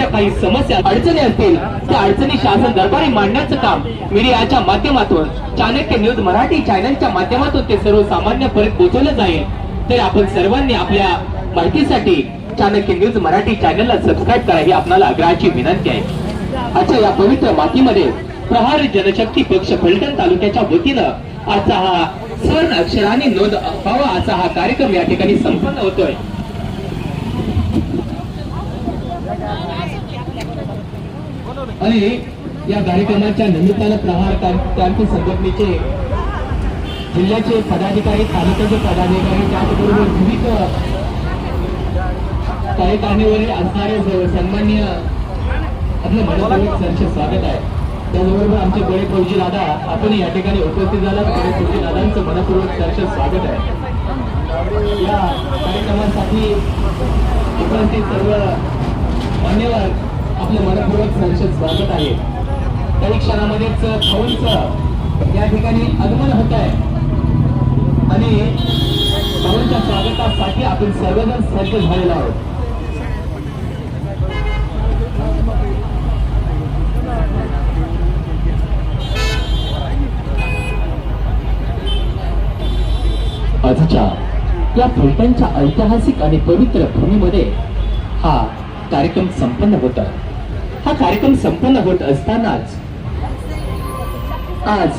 शेतकऱ्यांच्या काही समस्या अडचणी असतील त्या अडचणी शासन दरबारी मांडण्याचं काम मीडियाच्या माध्यमातून चाणक्य न्यूज मराठी चॅनलच्या माध्यमातून ते सर्वसामान्यपर्यंत पोहोचवलं जाईल. तर आपण सर्वांनी आपल्या माहितीसाठी चाणक्य न्यूज मराठी चॅनलला सबस्क्राईब करा ही आपल्याला आग्रहाची विनंती आहे. अच्छा या पवित्र मातीमध्ये प्रहार जनशक्ती पक्ष फलटण तालुक्याच्या वतीनं आजचा हा सण अक्षराने नोंद व्हावा असा हा कार्यक्रम या ठिकाणी संपन्न होतोय. आणि या कार्यक्रमाच्या निमित्तानं प्रहार क्रांती संघटनेचे जिल्ह्याचे पदाधिकारी तालुक्याचे पदाधिकारी त्याचबरोबर विविध कार्यकारणीवरील असणारे सन्मान्य आपलं मनपूर्वक सरचे स्वागत आहे. त्याचबरोबर आमचे बळे फौजी दादा आपण या ठिकाणी उपस्थित झाला बळे फौजी दादांचं मनपूर्वक सरचे स्वागत आहे. या कार्यक्रमासाठी उपस्थित सर्व मान्यवर आपलं मनपूर्वक सरचे स्वागत आहे. काही क्षणामध्येच भाऊंचं या ठिकाणी आगमन होत आहे. आणि भवनच्या स्वागतासाठी आपण सर्वजण सज्ज झालेलो आहोत. आजच्या या फलटणच्या ऐतिहासिक आणि पवित्र भूमीमध्ये हा कार्यक्रम संपन्न होता हा कार्यक्रम संपन्न होत असतानाच आज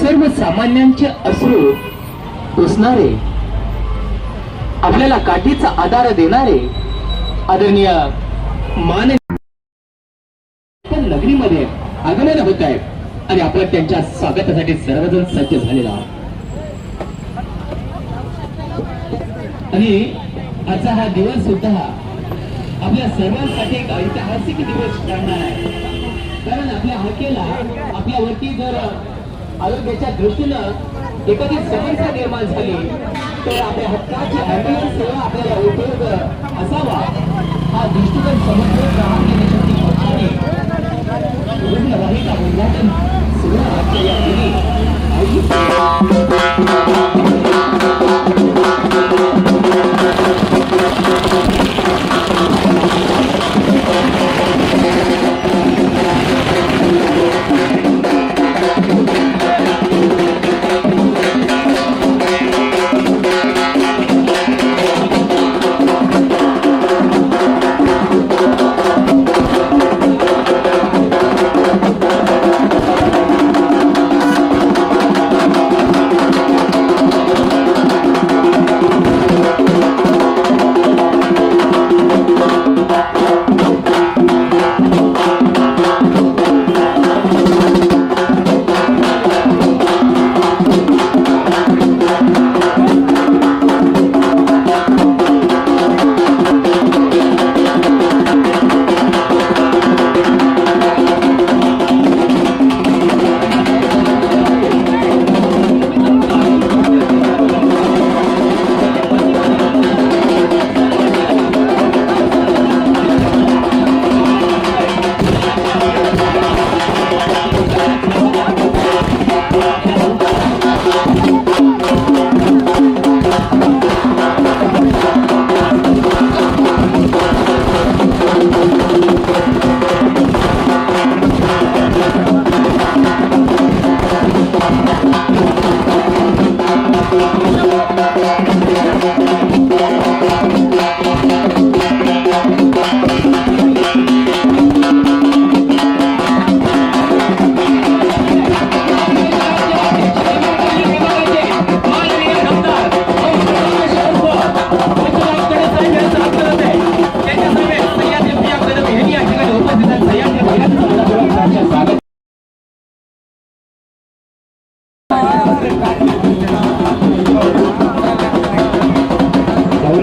सर्वसामान्यांचे अश्रू पुसणारे आपल्याला काठीचा आधार देणारे आदरणीय मान नगरीमध्ये आगमन होत आहे आणि आपण त्यांच्या स्वागतासाठी सर्वजण सज्ज झालेला आहोत. आणि आजचा हा दिवस सुद्धा आपल्या सर्वांसाठी एक ऐतिहासिक दिवस ठरणार आहे. कारण आपल्या हकेला आपल्यावरती जर आरोग्याच्या दृष्टीनं एखादी समस्या निर्माण झाली तर आपल्या हक्काची अँब्युलन्स सेवा आपल्याला उपयोग असावा. हा दृष्टिकोन समजून ग्राहक जनशक्ती पक्षाने रुग्णवाहिका उद्घाटन सुरू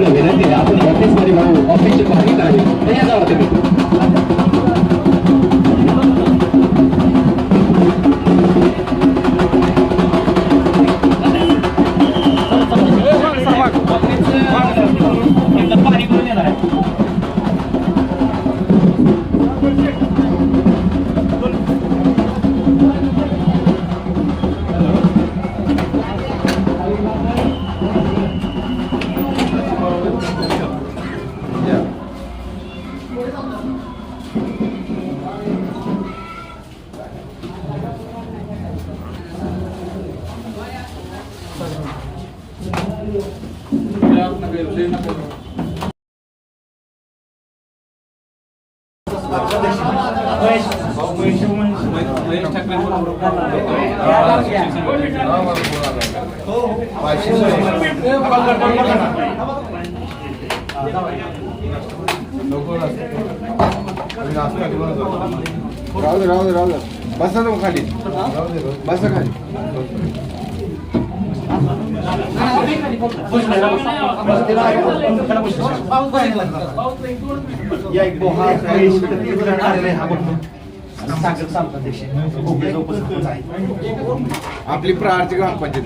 विनंती आपण ऑफिसमध्ये भाऊ ऑफिसचे पाहणी करावी तयार तुम्ही Gracias. राहू दे राहू दे राहू दे. बसा ना खाली. बसा खाली. आपली प्रार्थी ग्रामपंचायत.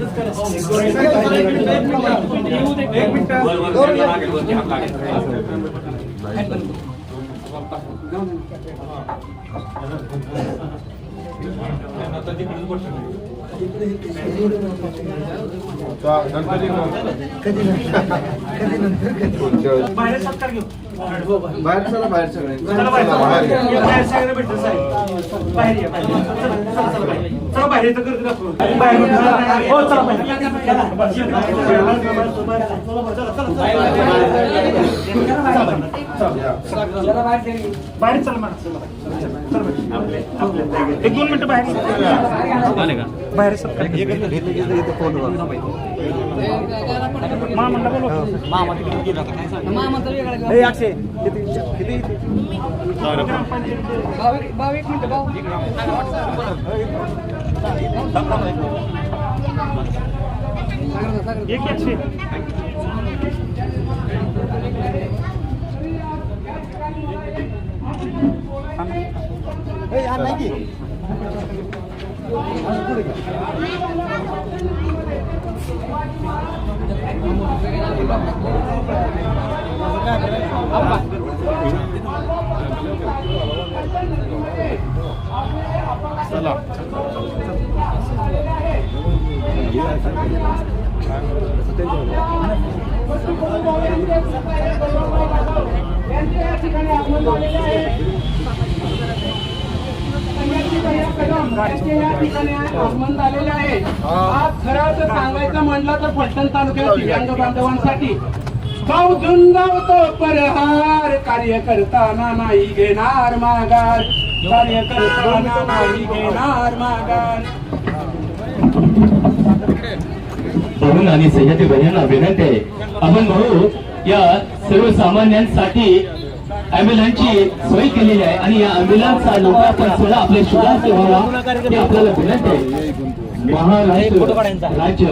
अध्यक्ष थोडं लाईव्ह आहे चालू बाहेर चला बाहेर सगळे चला बाहेर बाहेर चला मॅडम एक दोन मिनिटं बाहेर. बाहेर मामाला बोलवा. मामा तिकडे अक्षय किती? किती? एक एकशे এই আর নাকি চলো Thank you. अक्षय आगमन झालेलं आहे आज खरं तर सांगायचं म्हणलं तर फलटण तालुक्यात दिव्यांग बांधवांसाठी पावजून गावतो परहार कार्य करताना नाही घेणार माघार कार्य करताना नाही घेणार माघार म्हणून आणि सह्याद्री बहिणींना विनंती आहे. आपण भाऊ या सर्वसामान्यांसाठी अँब्युलन्सची सोय केलेली आहे आणि या अँब्युलन्सचा लोकार्पण सोहळा आपल्या शुभार्थ व्हावा ते आपल्याला विनंती आहे. महाराष्ट्र राज्य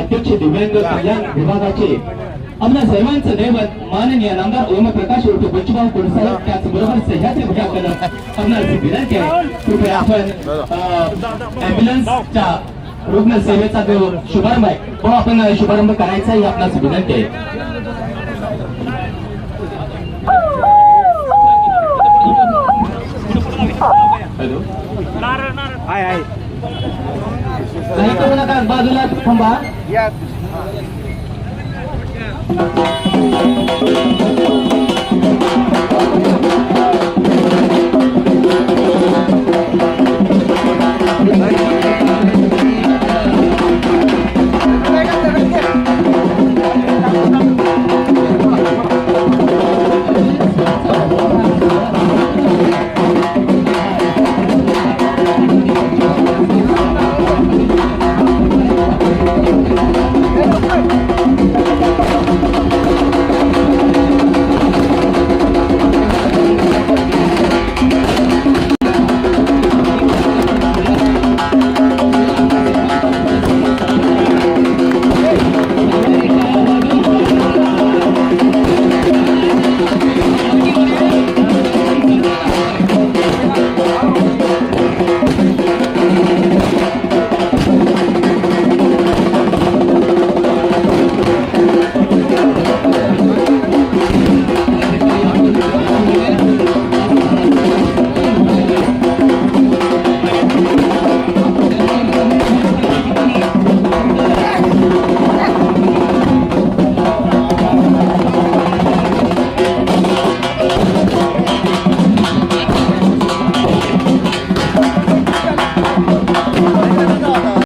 अध्यक्ष दिव्यांग कल्याण विभागाचे आपल्या सर्वांचं दैवत माननीय नामदार ओमप्रकाश उर्फ बच्चूभाऊ कोडसाहेब त्याचबरोबर सह्याद्री भटाकडे आपणास विनंती आहे. कृपया आपण अँब्युलन्सच्या रुग्ण सेवेचा जो शुभारंभ आहे तो आपण शुभारंभ करायचाही आपणास विनंती आहे. हॅलो. आहे आहे नाही करू नका बाजूला थांबा. या.